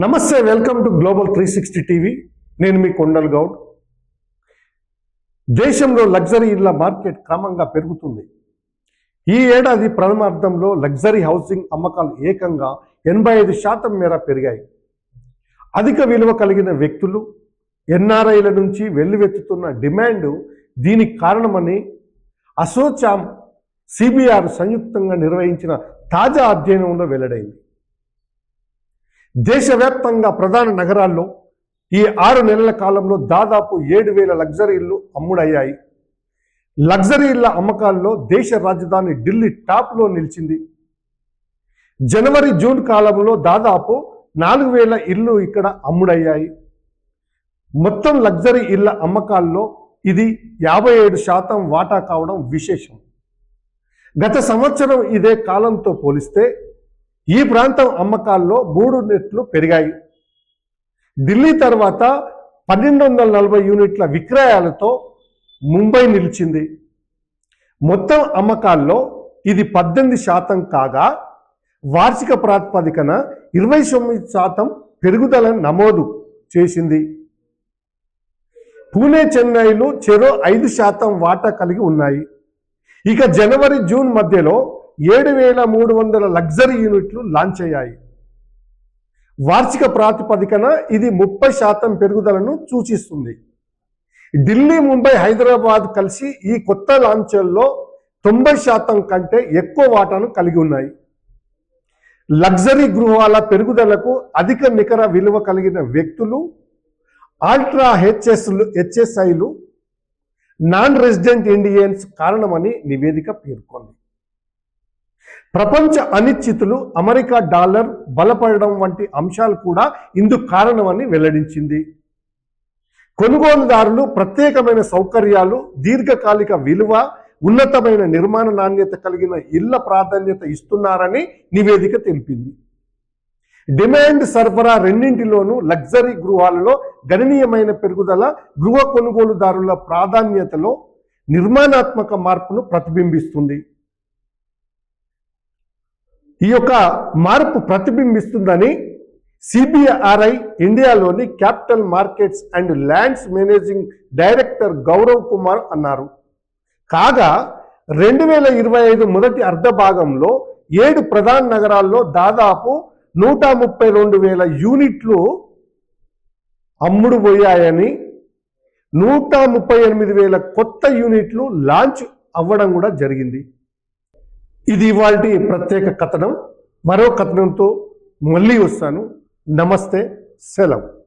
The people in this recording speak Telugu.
నమస్తే welcome to global three sixty TV. నేను మీ కొండల్ గౌడ్. దేశంలో లగ్జరీ ఇళ్ళ మార్కెట్ క్రమంగా పెరుగుతుంది. ఈ ఏడాది ప్రథమార్థంలో లగ్జరీ హౌసింగ్ అమ్మకాలు ఏకంగా ఎనభై ఐదు శాతం మేర పెరిగాయి. అధిక విలువ కలిగిన వ్యక్తులు ఎన్ఆర్ఐల నుంచి వెల్లువెత్తుతున్న డిమాండ్ దీనికి కారణమని అసోచామ్ సిబిఆర్ సంయుక్తంగా నిర్వహించిన తాజా అధ్యయనంలో వెల్లడైంది. దేశవ్యాప్తంగా ప్రధాన నగరాల్లో ఈ ఆరు నెలల కాలంలో దాదాపు ఏడు వేల లగ్జరీ అమ్ముడయ్యాయి. లగ్జరీ అమ్మకాల్లో దేశ రాజధాని ఢిల్లీ టాప్లో నిలిచింది. జనవరి జూన్ కాలంలో దాదాపు నాలుగు వేల ఇళ్ళు ఇక్కడ అమ్ముడయ్యాయి. మొత్తం లగ్జరీ ఇళ్ళ అమ్మకాల్లో ఇది యాభై ఏడు శాతం వాటా కావడం విశేషం. గత సంవత్సరం ఇదే కాలంతో పోలిస్తే ఈ ప్రాంతం అమ్మకాల్లో మూడు రెట్లు పెరిగాయి. ఢిల్లీ తర్వాత పన్నెండు వందల నలభై యూనిట్ల విక్రయాలతో ముంబై నిలిచింది. మొత్తం అమ్మకాల్లో ఇది పద్దెనిమిది శాతం కాగా వార్షిక ప్రాతిపదికన ఇరవై తొమ్మిది శాతం పెరుగుదల నమోదు చేసింది. పూణే చెన్నైలు చెరో ఐదు శాతం వాటా కలిగి ఉన్నాయి. ఇక జనవరి జూన్ మధ్యలో ఏడు వేల మూడు వందల లగ్జరీ యూనిట్లు లాంచ్ అయ్యాయి. వార్షిక ప్రాతిపదికన ఇది ముప్పై శాతం పెరుగుదలను సూచిస్తుంది. ఢిల్లీ ముంబై హైదరాబాద్ కలిసి ఈ కొత్త లాంఛల్లో తొంభై శాతం కంటే ఎక్కువ వాటాను కలిగి ఉన్నాయి. లగ్జరీ గృహాల పెరుగుదలకు అధిక నికర విలువ కలిగిన వ్యక్తులు ఆల్ట్రా హెచ్ఎస్లు హెచ్ఎస్ఐలు నాన్ రెసిడెంట్ ఇండియన్స్ కారణమని నివేదిక పేర్కొంది. ప్రపంచ అనిశ్చితులు అమెరికా డాలర్ బలపడడం వంటి అంశాలు కూడా ఇందుకు కారణమని వెల్లడించింది. కొనుగోలుదారులు ప్రత్యేకమైన సౌకర్యాలు దీర్ఘకాలిక విలువ ఉన్నతమైన నిర్మాణ నాణ్యత కలిగిన ఇళ్ళ ప్రాధాన్యత ఇస్తున్నారని నివేదిక తెలిపింది. డిమాండ్ సరఫరా రెండింటిలోనూ లగ్జరీ గృహాలలో గణనీయమైన పెరుగుదల గృహ కొనుగోలుదారుల ప్రాధాన్యతలో నిర్మాణాత్మక మార్పును ప్రతిబింబిస్తుంది. ఈ యొక్క మార్పు ప్రతిబింబిస్తుందని సిబిఆర్ఐ ఇండియాలోని capital markets and lands managing director Gaurav Kumar అన్నారు. కాగా రెండు వేల ఇరవై ఐదు మొదటి అర్ధ భాగంలో ఏడు ప్రధాన నగరాల్లో దాదాపు నూట ముప్పై రెండు వేల యూనిట్లు అమ్ముడుపోయాయని నూట ముప్పై ఎనిమిది వేల కొత్త యూనిట్లు లాంచ్ అవ్వడం కూడా జరిగింది. ఇది ఇవాళ ప్రత్యేక కథనం. మరో కథనంతో మళ్ళీ వస్తాను. నమస్తే సెలవు.